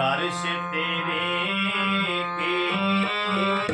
ਦਰਸ਼ ਤੇਰੇ ਕੀ